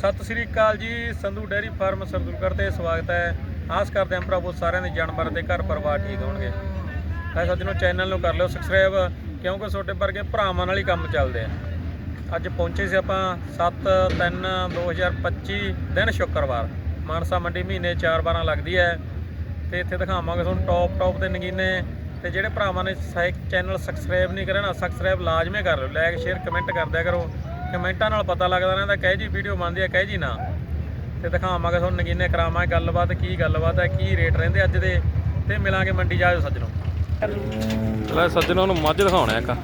ਸਤਿ ਸ੍ਰੀ ਅਕਾਲ ਜੀ, Sandhu dairy farm Sardulgarh ਤੇ ਸਵਾਗਤ ਹੈ। ਆਸ ਕਰਦੇ ਹਾਂ ਪ੍ਰਭੂ ਸਾਰਿਆਂ ਦੇ ਜਾਨਵਰ ਦੇ ਘਰ ਪਰਿਵਾਰ ਠੀਕ ਹੋਣਗੇ। ਐ ਸੱਜਣੋ ਚੈਨਲ ਨੂੰ ਕਰ ਲਿਓ ਸਬਸਕ੍ਰਾਈਬ ਕਿਉਂਕਿ ਤੁਹਾਡੇ ਵਰਗੇ ਭਰਾਵਾਂ ਨਾਲ ਹੀ ਕੰਮ ਚੱਲਦੇ ਆ। ਅੱਜ ਪਹੁੰਚੇ ਸੀ ਆਪਾਂ 7 3 2025 ਦਿਨ ਸ਼ੁੱਕਰਵਾਰ। ਮਾਨਸਾ ਮੰਡੀ ਮਹੀਨੇ 4 12 ਲੱਗਦੀ ਹੈ। ਤੇ ਇੱਥੇ ਦਿਖਾਵਾਂਗੇ ਤੁਹਾਨੂੰ ਟੌਪ ਟੌਪ ਦੇ ਨਗੀਨੇ। ਤੇ ਜਿਹੜੇ ਭਰਾਵਾਂ ਨੇ ਚੈਨਲ ਸਬਸਕ੍ਰਾਈਬ ਨਹੀਂ ਕਰਿਆ ਨਾ ਸਬਸਕ੍ਰਾਈਬ ਲਾਜ਼ਮੀ ਕਰ ਲਓ। ਲਾਈਕ ਸ਼ੇਅਰ ਕਮੈਂਟ ਕਰਦਿਆ ਕਰੋ। ਕਮੈਂਟਾਂ ਨਾਲ ਪਤਾ ਲੱਗਦਾ ਰਹਿੰਦਾ, ਕਹੇ ਜੀ ਵੀਡੀਓ ਬਣਦੀ ਆ, ਕਹੇ ਜੀ ਨਾ। ਤੇ ਦਿਖਾਵਾਂਗੇ ਤੁਹਾਨੂੰ ਨਗੀਨੇ, ਕਰਾਵਾਂਗੇ ਗੱਲਬਾਤ, ਕੀ ਗੱਲਬਾਤ ਹੈ ਕੀ ਰੇਟ ਰਹਿੰਦੇ ਅੱਜ ਦੇ। ਤੇ ਮਿਲਾਂਗੇ ਮੰਡੀ ਜਾਇਓ ਸੱਜਣੋ। ਲੈ ਸੱਜਣੋ ਨੂੰ ਮੱਝ ਦਿਖਾਉਣਾ ਇੱਕ।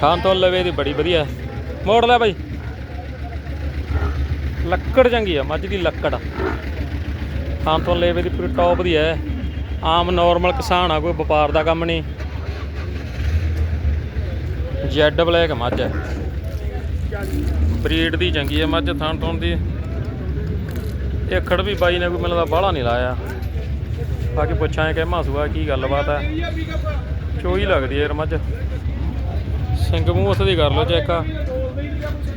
ਥਾਂ ਤੋਂ ਲਵੇ ਦੀ ਬੜੀ ਵਧੀਆ। ਮੋੜ ਲੈ ਬਾਈ। ਲੱਕੜ ਚੰਗੀ ਆ, ਮੱਝ ਦੀ ਲੱਕੜ। ਖਾਨ ਤੋਂ ਲੇਵੇ ਦੀ ਪੂਰੀ ਟੌਪ ਦੀ ਹੈ ਆਮ ਨਾਰਮਲ ਕਿਸਾਨ ਆ, ਕੋਈ ਵਪਾਰ ਦਾ ਕੰਮ ਨਹੀਂ। ਜੈਡ ਬਲੈਕ ਮੱਝ ਹੈ ਬਰੀਡ ਦੀ ਚੰਗੀ ਹੈ ਮੱਝ ਥਣ ਤੋਂ ਦੀ। ਇਹ ਖੜ ਵੀ ਬਾਈ ਨੇ ਕੋਈ ਮੈਨੂੰ ਤਾਂ ਬਾਹਲਾ ਨਹੀਂ ਲਾਇਆ। ਬਾਕੀ ਪੁੱਛਾਂ ਕਿ ਮਾਸੂਆ ਕੀ ਗੱਲਬਾਤ ਹੈ ਚੋਈ ਲੱਗਦੀ ਹੈ ਯਾਰ ਮੱਝ। ਸਿੰਘ ਮੂੰਹ ਉਸ ਦੀ ਕਰ ਲਓ ਚੈੱਕ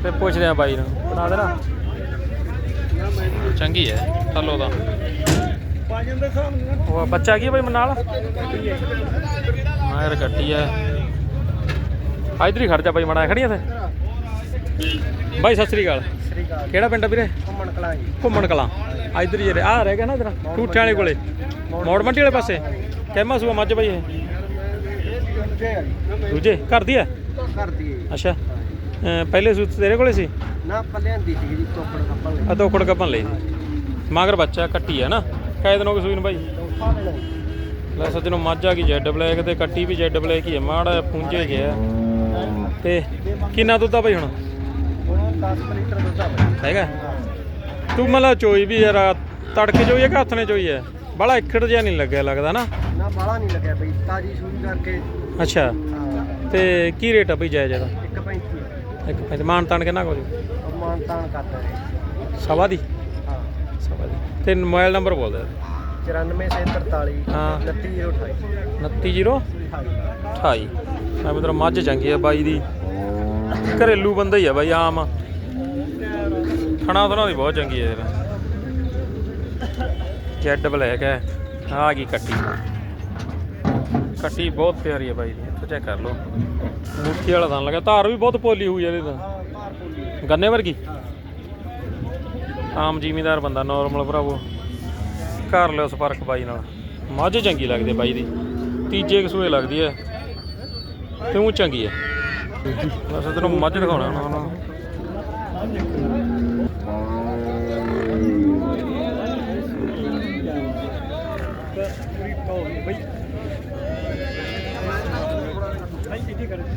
ਤੇ ਪੁੱਛਦੇ ਆ ਬਾਈ ਨੂੰ। ਬਣਾ ਦੇਣਾ। ਚੰਗੀ ਹੈ ਥੱਲੋ ਦਾ ਉਹ ਬੱਚਾ ਕੀ ਹੈ ਬਾਈ ਮਨ ਨਾਲ ਕੱਟੀ ਹੈ ਇਧਰ ਹੀ ਖੜ ਜਾ ਬਾਈ, ਮੜਾ ਖੜੀ ਇੱਥੇ। ਬਾਈ ਸਤਿ ਸ੍ਰੀ ਅਕਾਲ। ਸ੍ਰੀ ਅਕਾਲ। ਕਿਹੜਾ ਪਿੰਡ ਆ ਵੀਰੇ? ਘੁੰਮਣ ਕਲਾਂ ਜੀ। ਘੁੰਮਣ ਕਲਾਂ। ਇਧਰ ਹੀ ਆ ਰਹਿ ਗਿਆ ਨਾ ਇਧਰ। ਠੂਠਿਆਂ ਵਾਲੇ ਕੋਲੇ। ਮੋੜ ਮੰਡੀ ਵਾਲੇ ਪਾਸੇ। ਕਹਿਮਾ ਸੂਆ ਮੱਝ ਬਾਈ ਇਹ? ਦੂਜੇ? ਆ? ਘਰ ਦੀ ਕਰਦੀ ਹੈ ਅੱਛਾ ਪਹਿਲੇ ਸੂਤ ਤੇਰੇ ਕੋਲੇ ਸੀ? ਨਾ ਪੱਲਿਆਂ ਦੀ ਸੀ ਜੀ ਟੋਕੜ ਕੱਪਲ ਲਈ। ਆ ਤੋਕੜ ਕੱਪਨ ਲਈ। ਮਗਰ ਬੱਚਾ ਕੱਟੀ ਹੈ ਨਾ। ਕਾਇ ਦਿਨੋਂ ਕਿ ਸੂਈ ਨੂੰ ਬਾਈ ਲੈ ਸੱਜਣੋ ਮੱਝ ਆ ਗਈ ਜੈਡ ਬਲੈਕ ਤੇ ਕੱਟੀ ਵੀ ਜੈਡ ਬਲੈਕ ਹੀ ਹੈ ਮਾੜਾ ਪੁੰਝੇ ਗਿਆ ਤੇ ਕਿੰਨਾ ਦੁੱਧ ਆ ਬਾਈ ਹੁਣ ਹੁਣ? 10 ਲੀਟਰ ਦੁੱਧ ਆ ਬਈ। ਹੈਗਾ? ਤੂੰ ਮਤਲਬ ਚੋਈ ਵੀ ਯਾਰ ਤੜਕੇ ਚੋਈ ਹੈ ਕਿ ਹੱਥ ਨੇ ਚੋਈ ਹੈ? ਬੜਾ ਇਕੜ ਜਿਹਾ ਨਹੀਂ ਲੱਗਿਆ ਲੱਗਦਾ ਨਾ? ਨਾ ਬਾਲਾ ਨਹੀਂ ਲੱਗਿਆ ਬਈ ਤਾਜੀ ਸੂਈ ਕਰਕੇ। ਅੱਛਾ। ਹਾਂ। ਤੇ ਕੀ ਰੇਟ ਆ ਬਈ ਜਾਇਜ਼ ਇਹਦਾ? 1.35 ਇੱਕ ਪੈਂਤੀ। ਮਾਨ ਤਾਨ ਕਿੰਨਾ ਕੁ ਮਾਨ ਤਾਨ ਕਰਦਾ ਹੈ। ਸਵਾ ਦੀ? ਹਾਂ। ਸਵਾ ਦੀ। ਤੇ ਮੋਬਾਈਲ ਨੰਬਰ ਬੋਲ ਦੇ। 9443 ਹਾਂ। 29028 290 28 ਮੈਂ ਮਤਲਬ ਮੱਝ ਚੰਗੀ ਆ ਬਾਈ ਦੀ। ਘਰੇਲੂ ਬੰਦਾ ਹੀ ਆ ਬਾਈ ਆਮ। ਖਾਣਾ ਉਹਨਾਂ ਦੀ ਬਹੁਤ ਚੰਗੀ ਹੈ ਯਾਰ। ਜੈਡ ਬਲੈਕ ਹੈ। ਆ ਗਈ ਕੱਟੀ। ਕੱਟੀ ਬਹੁਤ ਪਿਆਰੀ ਹੈ ਬਾਈ ਦੀ ਇੱਥੋਂ ਚੈੱਕ ਕਰ ਲਓ। ਮੁੱਠੀ ਵਾਲਾ ਤਾਂ ਲੱਗਾ। ਧਾਰ ਵੀ ਬਹੁਤ ਪੋਲੀ ਹੋਈ ਹੈ ਤਾਂ। ਗੰਨੇ ਵਰਗੀ। ਆਮ ਜ਼ਿਮੀਦਾਰ ਬੰਦਾ ਨਾਰਮਲ ਭਰਾਵੋ। ਕਰ ਲਿਓ ਸੰਪਰਕ ਬਾਈ ਨਾਲ। ਮੱਝ ਚੰਗੀ ਲੱਗਦੀ ਬਾਈ ਦੀ। ਤੀਜੇ ਕਸੂਏ ਲੱਗਦੀ ਹੈ। ਤੇ ਉਹ ਚੰਗੀ ਹੈ। ਬਸ ਤੈਨੂੰ ਮੱਝ ਦਿਖਾਉਣਾ ਉਹਨਾਂ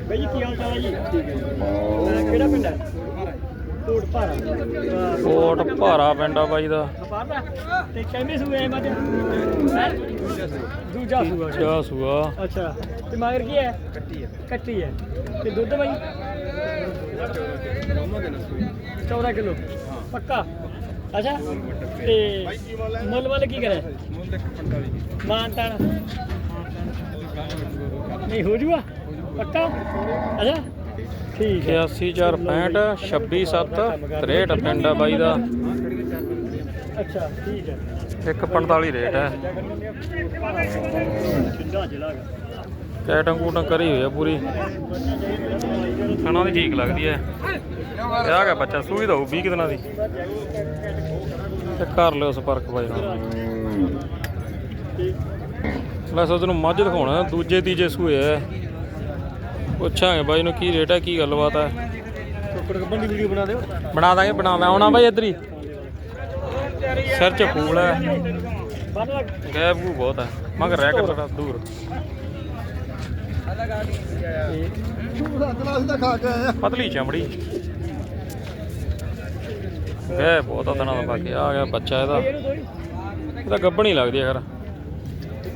ਬਈ ਕੀ ਹਾਲ ਚਾਲ ਹੈ ਜੀ ਕਿਹੜਾ ਪਿੰਡ ਹੈ? ਕੋਟ ਭਾਰਾ ਕੋਟ ਭਾਰਾ ਪਿੰਡ ਆ ਬਾਈ ਦਾ। ਤੇ ਸੂਏ ਮੱਝ? ਦੂਜਾ ਸੂਆ ਅੱਛਾ। ਤੇ ਮਗਰ ਕੀ ਹੈ? ਕੱਟੀ ਹੈ। ਕੱਟੀ ਹੈ। ਤੇ ਦੁੱਧ ਬਾਈ? 14 ਕਿਲੋ। ਪੱਕਾ? ਅੱਛਾ। ਤੇ ਮੁੱਲ ਵਾਲੇ ਕੀ ਕਰੇ ਮਾਨ ਤਾਨ ਨਹੀਂ ਹੋ ਜੂਗਾ? ਪੱਕਾ? ਅੱਛਾ। ਠੀਕ ਹੈ। 8465 267 ਪਿੰਡ ਆ ਬਾਈ ਦਾ। ਅੱਛਾ ਠੀਕ ਹੈ। 145 ਰੇਟ ਹੈ। ਕੈਟਨ ਕੂਟਨ ਕਰੀ ਹੋਈ ਆ ਪੂਰੀ। ਖਾਣਾ ਠੀਕ ਲੱਗਦੀ ਹੈ। ਇਹ ਆ ਗਿਆ ਬੱਚਾ ਸੂਈ ਦਊ 20 ਕੁ ਦਿਨਾਂ ਦੀ। ਤੇ ਕਰ ਲਿਓ ਸੰਪਰਕ ਬਾਈ ਨਾਲ। ਮੈਂ ਸੋਚ ਨੂੰ ਮੱਝ ਦਿਖਾਉਣਾ ਦੂਜੇ ਤੀਜੇ ਸੂਏ ਹੈ ਪੁੱਛਾਂਗੇ ਬਾਈ ਨੂੰ ਕੀ ਰੇਟ ਹੈ ਕੀ ਗੱਲਬਾਤ ਹੈ ਟੋਕੜ ਕੱਪਣ ਦੀ ਵੀਡੀਓ ਬਣਾ ਦਿਓ ਬਣਾ ਦਾਂਗੇ, ਬਣਾ ਦਾਂ। ਆਉਣਾ ਬਾਈ ਇੱਧਰ ਹੀ। ਸਿਰ ਚ ਫੂਲ ਹੈ ਗੈਪ ਗੂ ਬਹੁਤ ਹੈ ਮਗਰ ਰਹਿ ਕੇ ਥੋੜਾ ਦੂਰ। ਪਤਲੀ ਚਮੜੀ। ਗੈ ਬਹੁਤ ਆ ਤਨਾ ਦਾ ਬਾਕੀ। ਆ ਗਿਆ ਬੱਚਾ ਇਹਦਾ। ਇਹਦਾ ਗੱਬਣ ਹੀ ਲੱਗਦੀ ਹੈ ਯਾਰ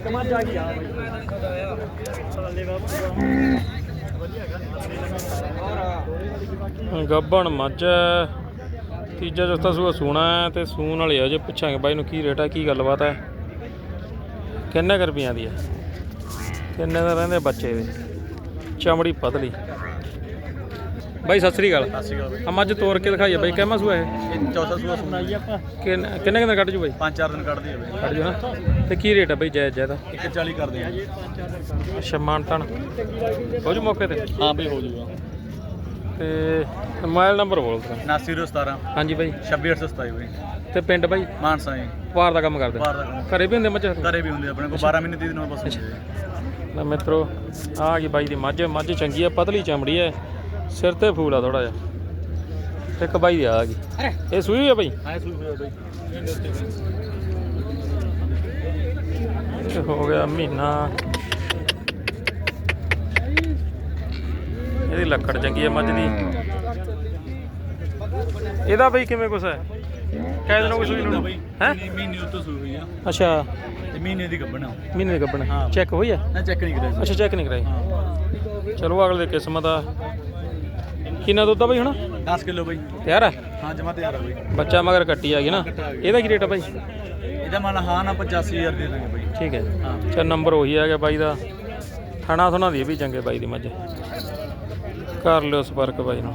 ਕਮਾਂ ਜਾ ਗਿਆ ਬਾਈ ਗੱਬਣ ਮੱਝ ਤੀਜਾ ਚੌਥਾ ਸੂਆ ਸੂਣਾ ਹੈ ਤੇ ਸੂਣ ਵਾਲੇ ਆ ਜੇ ਪੁੱਛਾਂਗੇ ਬਾਈ ਨੂੰ ਕੀ ਰੇਟ ਹੈ ਕੀ ਗੱਲਬਾਤ ਹੈ। ਕਿੰਨੇ ਕੁ ਰੁਪਈਆਂ ਦੀ ਹੈ ਕਿੰਨੇ ਦਾ ਰਹਿੰਦੇ ਬੱਚੇ ਦੇ ਚਮੜੀ ਪਤਲੀ। ਬਾਈ ਸਤਿ ਸ੍ਰੀ ਅਕਾਲ। ਸਤਿ ਸ਼੍ਰੀ ਅਕਾਲ ਆ ਮੱਝ ਤੋੜ ਕੇ ਦਿਖਾਈਏ ਬਾਈ ਕਿਵੇਂ ਸੂਆ ਇਹ? ਇਹ ਚੌਥਾ ਸੂਆ ਸੁਣਾ ਜੀ ਆਪਾਂ। ਕਿੰਨ- ਕਿੰਨੇ ਕਿੰਨੇ ਕੱਢ ਜੂ ਬਾਈ? ਪੰਜ ਚਾਰ ਦਿਨ ਕੱਢਦੀ ਹੈ ਬਈ। ਕੱਢ ਜੂ ਨਾ। ਤੇ ਕੀ ਰੇਟ ਆ ਬਾਈ ਜਾਇਜ਼ ਜਾਇਦਾ? 140 ਕਰਦੇ ਆ ਅੱਛਾ ਮਾਨਤਨ। ਹੋ ਜੂ ਮੌਕੇ ਤੇ? ਹਾਂ ਬਈ ਹੋ ਜਾਊਗਾ ਤੇ ਮੋਬਾਈਲ ਨੰਬਰ ਬੋਲ ਤਰਾ 7917 ਹਾਂਜੀ ਬਾਈ। 26827 ਬਈ। ਤੇ ਪਿੰਡ ਬਾਈ? ਮਾਨਸਾ ਜੀ। ਵਾਰ ਦਾ ਕੰਮ ਕਰਦੇ। ਬਾਹਰ ਦਾ ਕੰਮ। ਘਰੇ ਵੀ ਹੁੰਦੇ ਮੱਝ? ਘਰੇ ਵੀ ਹੁੰਦੇ ਆਪਣੇ ਕੋਲ 12 ਮਹੀਨੇ ਦੀ ਦਿਨ ਬਸ ਹੁੰਦੇ ਜੀ। ਨਾ ਮਿੱਤਰੋ ਆ ਗਈ ਬਾਈ ਦੀ ਮੱਝ। ਮੱਝ ਚੰਗੀ ਆ ਪਤਲੀ ਚਮੜੀ ਐ ਸਿਰ ਤੇ ਫੂਲ ਆ ਥੋੜਾ ਜਿਹਾ। ਤੇ ਇੱਕ ਬਾਈ ਦੀ ਆ ਗਈ। ਇਹ ਸੂਈ ਆ ਬਾਈ? ਹਾਂ ਸੂਈ ਹੋਇਆ ਬਈ। ਇਹ ਹੋ ਗਿਆ ਮਹੀਨਾ। ਇਹਦੀ ਲੱਕੜ ਚੰਗੀ ਆ ਮੱਝ ਦੀ। ਇਹਦਾ ਬਈ ਕਿਵੇਂ ਕੁਛ ਹੈ? ਕਹਿ ਦੇਣਾ ਕੋਈ ਸੂਈ ਨੂੰ। ਬਈ ਹੈ? ਮਹੀਨੇ ਉੱਤੇ ਸੂਈ ਹੋਈ ਆ। ਅੱਛਾ। ਤੇ ਮਹੀਨੇ ਦੀ ਗੱਬਣਾ ਮਹੀਨੇ ਦੇ ਗੱਬਣ। ਚੈੱਕ ਹੋਈ ਆ? ਨਾ ਚੈੱਕ ਨਹੀਂ ਕਰਿਆ ਅੱਛਾ ਚੈੱਕ ਨਹੀਂ ਕਰਾਈ। ਹਾਂ। ਚਲੋ ਅਗਲੇ ਦੀ ਕਿਸਮਤ ਆ। ਕਿੰਨਾ ਦੁੱਧ ਆ ਬਈ ਹੁਣ? 10 ਕਿਲੋ ਬਈ। ਤਿਆਰ ਆ? ਹਾਂ ਜਮਾ ਤਿਆਰ ਆ ਬਈ। ਬੱਚਾ ਮਗਰ ਕੱਟੀ ਆ ਗਈ ਨਾ। ਇਹਦਾ ਕੀ ਰੇਟ ਆ ਬਾਈ? ਇਹਦਾ ਮਨ ਹਾਂ ਨਾ 85000 ਦੇ ਦਾਂਗੇ ਬਈ। ਠੀਕ ਹੈ ਹਾਂ। ਚਾ ਨੰਬਰ ਉਹੀ ਆ ਗਿਆ ਬਾਈ ਦਾ। ਥਣਾ ਥਣਾ ਦੀ ਵੀ ਚੰਗੇ ਬਾਈ ਦੀ ਮੱਝ। ਕਰ ਲਿਓ ਸੰਪਰਕ ਬਾਈ ਨਾਲ।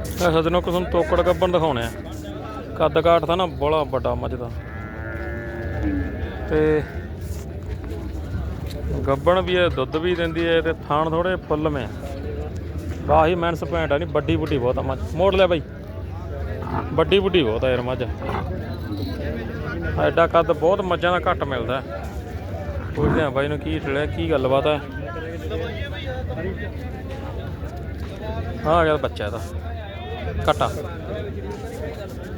ਇਹ ਸਦਨੋਂ ਕਿ ਤੁਹਾਨੂੰ ਤੋਕੜ ਗੱਬਣ ਦਿਖਾਉਣੇ ਆ। ਕੱਦ ਕਾਠ ਤਾਂ ਨਾ ਬੜਾ ਵੱਡਾ ਮੱਝ ਦਾ। ਤੇ ਗੱਬਣ ਵੀ ਹੈ ਦੁੱਧ ਵੀ ਦਿੰਦੀ ਹੈ ਤੇ ਥਾਣ ਥੋੜੇ ਫੁੱਲ ਮੇ ਵਾਹੀ ਮੈਨਸ ਪੈਂਟ ਆ ਨਹੀਂ ਵੱਡੀ ਬੁੱਢੀ ਬਹੁਤ ਆ ਮੱਝ। ਮੋੜ ਲਿਆ ਬਾਈ। ਵੱਡੀ ਬੁੱਢੀ ਬਹੁਤ ਆ ਯਾਰ ਮੱਝ। ਐਡਾ ਕੱਦ ਬਹੁਤ ਮੱਝਾਂ ਦਾ ਘੱਟ ਮਿਲਦਾ। ਪੁੱਛਦੇ ਆ ਬਾਈ ਨੂੰ ਕੀ ਠਲਿਆ ਕੀ ਗੱਲਬਾਤ ਹੈ। ਹਾਂ ਆ ਗਿਆ ਬੱਚਾ ਇਹਦਾ। ਕਟਾ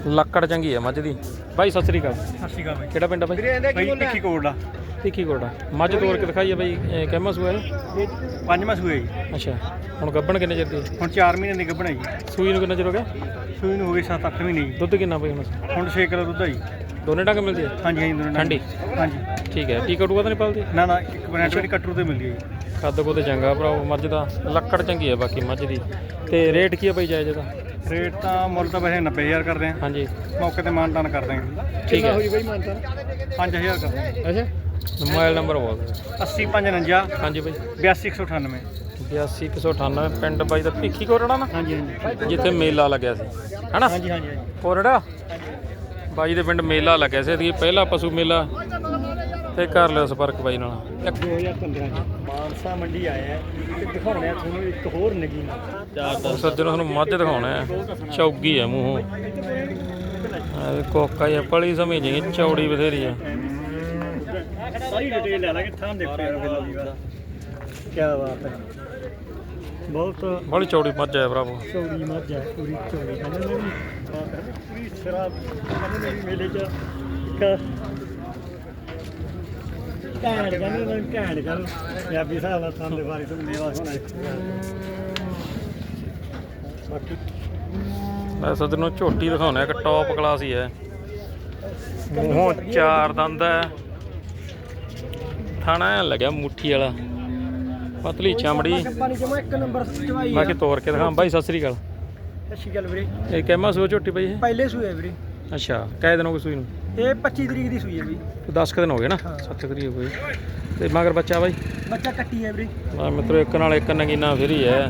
ਲੱਕੜ ਚੰਗੀ ਹੈ ਮੱਝ ਦੀ। ਬਾਈ ਸਤਿ ਸ੍ਰੀ ਅਕਾਲ। ਸਤਿ ਸ਼੍ਰੀ ਅਕਾਲ ਬਈ। ਕਿਹੜਾ ਪਿੰਡ ਆ ਬਾਈ? ਬਈ ਟਿੱਕੀ ਕੋਟ ਦਾ ਤਿੱਖੀ ਕੋਟਾ ਮੱਝ ਤੋੜ ਕੇ ਦਿਖਾਈਏ ਬਾਈ ਇਹ ਕਿੰਮਾ ਸੂਆ ਹੈ ਇਹ ਪੰਜਵਾਂ ਸੂਆ ਜੀ। ਅੱਛਾ ਹੁਣ ਗੱਬਣ ਕਿੰਨੇ ਚਿਰ ਦੀ? ਹੈ? ਹੁਣ 4 ਮਹੀਨੇ ਦੀ ਗੱਬਣਾ ਜੀ। ਸੂਈ ਨੂੰ ਕਿੰਨਾ ਚਿਰ ਹੋ ਗਿਆ? ਸੂਈ ਨੂੰ ਹੋ ਗਏ 7-8 ਮਹੀਨੇ ਜੀ। ਦੁੱਧ ਕਿੰਨਾ ਬਈ ਹੁਣ? ਹੁਣ 6 ਕਿਲੋ ਦੁੱਧ ਆ ਜੀ। ਦੋਨੇ ਡੰਗ ਮਿਲਦੀ ਹੈ ਹਾਂਜੀ ਹਾਂਜੀ ਦੋਨਾਂ ਠੰਡੀ? ਹਾਂਜੀ। ਠੀਕ ਹੈ ਟੀਕਾ ਟੂਕਾ ਤਾਂ ਨਹੀਂ ਪਲਦੀ? ਨਾ ਨਾ ਇੱਕ ਬਰੈਂਡ ਵਾਲੀ ਕਟਰੂ ਤੇ ਮਿਲਦੀ ਹੈ ਜੀ। ਕੱਦ ਕੋ ਤੇ ਚੰਗਾ ਭਰਾਓ ਮੱਝ ਦਾ ਲੱਕੜ ਚੰਗੀ ਹੈ ਬਾਕੀ ਮੱਝ ਦੀ। ਤੇ ਰੇਟ ਕੀ ਹੈ ਬਾਈ ਜਾਇਜ਼ ਦਾ ਰੇਟ ਤਾਂ ਮੁੱਲ ਤਾਂ ਵੈਸੇ 90000 ਕਰਦੇ ਆ। ਹਾਂਜੀ। ਮੌਕੇ ਤੇ ਮਾਨਦਾਨ ਕਰ ਦਾਂਗੇ ਠੀਕ ਹੈ। ਬਈ ਮਾਨਤਾ 5000 ਕਰ ਦਾਂਗੇ ਅੱਛਾ। ਮੋਬਾਈਲ ਨੰਬਰ ਬੋਲ ਦਿਓ। 8059 ਹਾਂਜੀ ਬਾਈ। 82198 82198 ਪਿੰਡ ਬਾਈ ਦਾ ਭਿੱਖੀ ਕੋਰੜਾ ਨਾ? ਹਾਂਜੀ ਹਾਂਜੀ। ਜਿੱਥੇ ਮੇਲਾ ਲੱਗਿਆ ਸੀ। ਹਨਾ? ਹਾਂਜੀ ਹਾਂਜੀ ਕੋਰੜਾ? ਬਾਈ ਦੇ ਪਿੰਡ ਮੇਲਾ ਲੱਗਿਆ ਸੀ। ਇਹਦੀ ਪਹਿਲਾ ਪਸ਼ੂ ਮੇਲਾ। ਤੇ ਕਰ ਲਿਓ ਸੰਪਰਕ ਬਾਈ ਨਾਲ। ਇੱਕ 2015 ਚ ਮਾਨਸਾ ਮੰਡੀ ਆਇਆ ਹੈ ਤੇ ਦਿਖਾਉਣਾ ਤੁਹਾਨੂੰ ਇੱਕ ਹੋਰ ਨਗੀਨਾ ਉਹ ਸੱਜਣੋ ਤੁਹਾਨੂੰ ਮੱਝ ਦਿਖਾਉਣਾ ਹੈ ਚੌਗੀ ਹੈ ਮੂੰਹੋਂ। ਕੋਕਾ ਹੀ ਪਲੀ ਸਮਝ ਜੀ ਚੌੜੀ ਬਥੇਰੀ ਆ। ਸਾਰੀ ਡਿਟੇਲ ਲੈ ਲਾਂਗੇ ਥਾਂ ਦੇਖੋ ਯਾਰ ਬਿੱਲੋ ਦੀ ਵਾਰ ਕੀ ਬਾਤ ਹੈ। ਬਹੁਤ ਬੜੀ ਚੌੜੀ ਮੱਝ ਹੈ ਭਰਾਵੋ। ਚੌੜੀ ਮੱਝ ਹੈ ਪੂਰੀ ਚੌੜੀ। ਕਹਿੰਦੇ ਨੇ ਵੀ ਬਾਤ ਹੈ ਪੂਰੀ ਸ਼ਰਾਬ ਕਹਿੰਦੇ ਨੇ ਵੀ ਮੇਲੇ 'ਚ ਇੱਕ ਘੈਂਟ ਕਹਿੰਦੇ ਨੇ ਘੈਂਟ ਕਰ ਪੰਜਾਬੀ ਹਿਸਾਬ ਨਾਲ ਥਾਂ ਦੇ ਬਾਰੇ ਤੋਂ ਮੇਵਾ ਹੋਣਾ ਬਾਕੀ ਮੈਂ ਸੱਜਣੋ ਝੋਟੀ ਦਿਖਾਉਣਾ ਇੱਕ ਟੌਪ ਕਲਾਸ ਹੀ ਹੈ। ਮੂੰਹੋਂ ਚਾਰ ਦੰਦ ਹੈ। ਥਾਣਾ ਐਂ ਲੱਗਿਆ ਮੁੱਠੀ ਵਾਲਾ। ਪਤਲੀ ਚਮੜੀ ਪਾਣੀ ਜਮਾ ਇੱਕ ਨੰਬਰ ਚਵਾਈ ਬਾਕੀ ਤੋੜ ਕੇ ਦਿਖਾਂ ਬਾਈ ਸਤਿ ਸ੍ਰੀ ਅਕਾਲ। ਅੱਛੀ ਗੱਲ ਵੀਰੇ। ਇਹ ਕਹਿਮਾ ਸੋ ਝੋਟੀ ਬਾਈ ਇਹ? ਪਹਿਲੇ ਸੂਏ ਵੀਰੇ। ਅੱਛਾ ਕਹਿ ਦਿਨ ਹੋ ਗਏ ਸੂਈ ਨੂੰ? ਇਹ 25 ਤਰੀਕ ਦੀ ਸੂਈ ਹੈ ਵੀਰੇ 10 ਕੁ ਦਿਨ ਹੋ ਗਏ ਨਾ? 7 ਤਰੀਕ ਹੋਈ ਤੇ ਮਗਰ ਬੱਚਾ ਬਾਈ? ਬੱਚਾ ਕੱਟੀ ਹੈ ਵੀਰੇ। ਆ ਮਿੱਤਰੋ ਇੱਕ ਨਾਲ ਇੱਕ ਨਗੀਨਾ ਫਰੀ ਹੈ